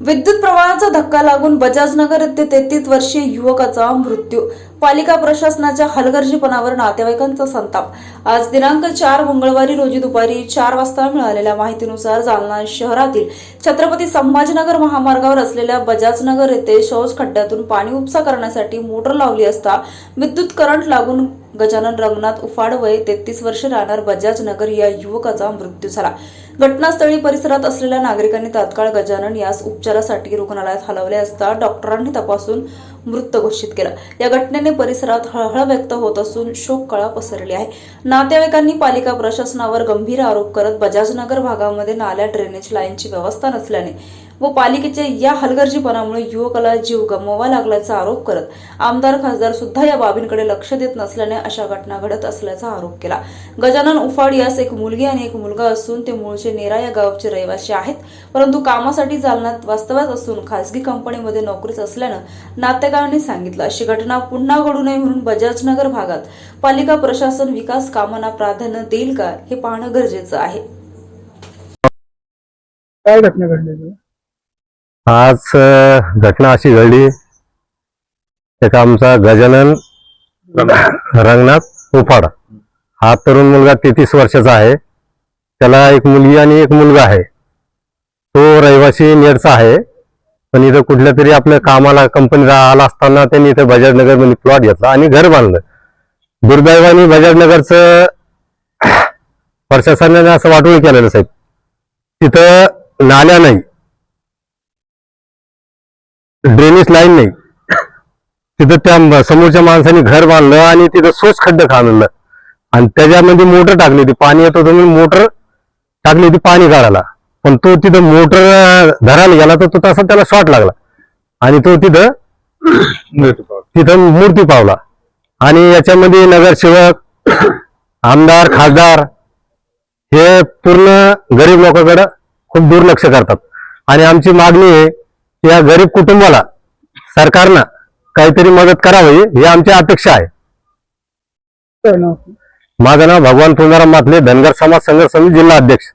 विद्युत प्रवाहाचा धक्का लागून बजाजनगर येथे तेहतीस वर्षीय युवकाचा मृत्यू. पालिका प्रशासनाच्या हलगर्जीपणावर नातेवाईकांचा संताप. आज दिनांक चार मंगळवारी रोजी दुपारी चार वाजता मिळालेल्या माहितीनुसार जालना शहरातील छत्रपती संभाजीनगर महामार्गावर असलेल्या बजाजनगर येथे शौच खड्ड्यातून पाणी उपसा करण्यासाठी मोटर लावली असता विद्युत करंट लागून गजानन रंगनाथ उफाड वय तेहतीस वर्ष राहणार बजाज नगर या युवकाचा मृत्यू झाला. घटनास्थळी परिसरात असलेल्या नागरिकांनी तात्काळ गजानन यास उपचारासाठी रुग्णालयात हलवले असता डॉक्टरांनी तपासून मृत घोषित केलं. या घटनेने परिसरात हळहळ व्यक्त होत असून शोककळा पसरली आहे. नातेवाईकांनी पालिका प्रशासनावर गंभीर आरोप करत बजाजनगर भागामध्ये नाल्या ड्रेनेज लाईनची व्यवस्था नसल्याने व पालिकेच्या या हलगर्जीपणामुळे युवकाला जीव गमवावा लागल्याचा आरोप करत आमदार खासदार सुद्धा या बाबींकडे लक्ष देत नसल्याने अशा घटना घडत असल्याचा आरोप केला. गजानन उफाड यास एक मुलगी आणि एक मुलगा असून ते मूळचे नेरा या गावचे रहिवासी आहेत. परंतु कामासाठी जालन्यात वास्तव्यात असून खासगी कंपनीमध्ये नोकरीत असल्यानं नातेगावांनी सांगितलं अशी घटना पुन्हा घडू नये म्हणून बजाजनगर भागात पालिका प्रशासन विकास कामांना प्राधान्य देईल का हे पाहणं गरजेचं आहे. काय घटना घडलेली आज घटना अशी घडली. एक आमचा गजानन रंगनाथ उफाड. हा तरुण मुलगा तेहतीस वर्षाचा आहे. त्याला एक मुलगी आणि एक मुलगा आहे. तो रहिवासी नेरचा आहे. पण इथं कुठल्या तरी आपल्या कामाला कंपनीला आला असताना त्यांनी इथं बजाजनगरमध्ये प्लॉट घेतला आणि घर बांधलं. दुर्दैवाने बजाजनगरचं प्रशासनाने असं वाटोळ केलेलं साहेब. तिथं नाल्या नाही. ड्रेनेज लाईन नाही. तिथं त्या समोरच्या माणसाने घर बांधलं आणि तिथं स्वच्छ खड्डे खाणलं आणि त्याच्यामध्ये मोटर टाकली होती. पाणी येत होतं म्हणून मोटर टाकली होती पाणी काढायला. पण तो तिथं मोटर धरायला गेला तर तो तसा त्याला शॉर्ट लागला. आणि तो तिथं तिथं मूर्ती पावला. आणि याच्यामध्ये नगरसेवक आमदार खासदार हे पूर्ण गरीब लोकांकडे खूप दुर्लक्ष करतात. आणि आमची मागणी आहे या गरीब कुटुंबाला सरकारनं काहीतरी मदत करावी ही आमची अपेक्षा आहे. नाव माझं नाव भगवान तुळजाराम मातले धनगर समाज संघर्ष समिती जिल्हा अध्यक्ष.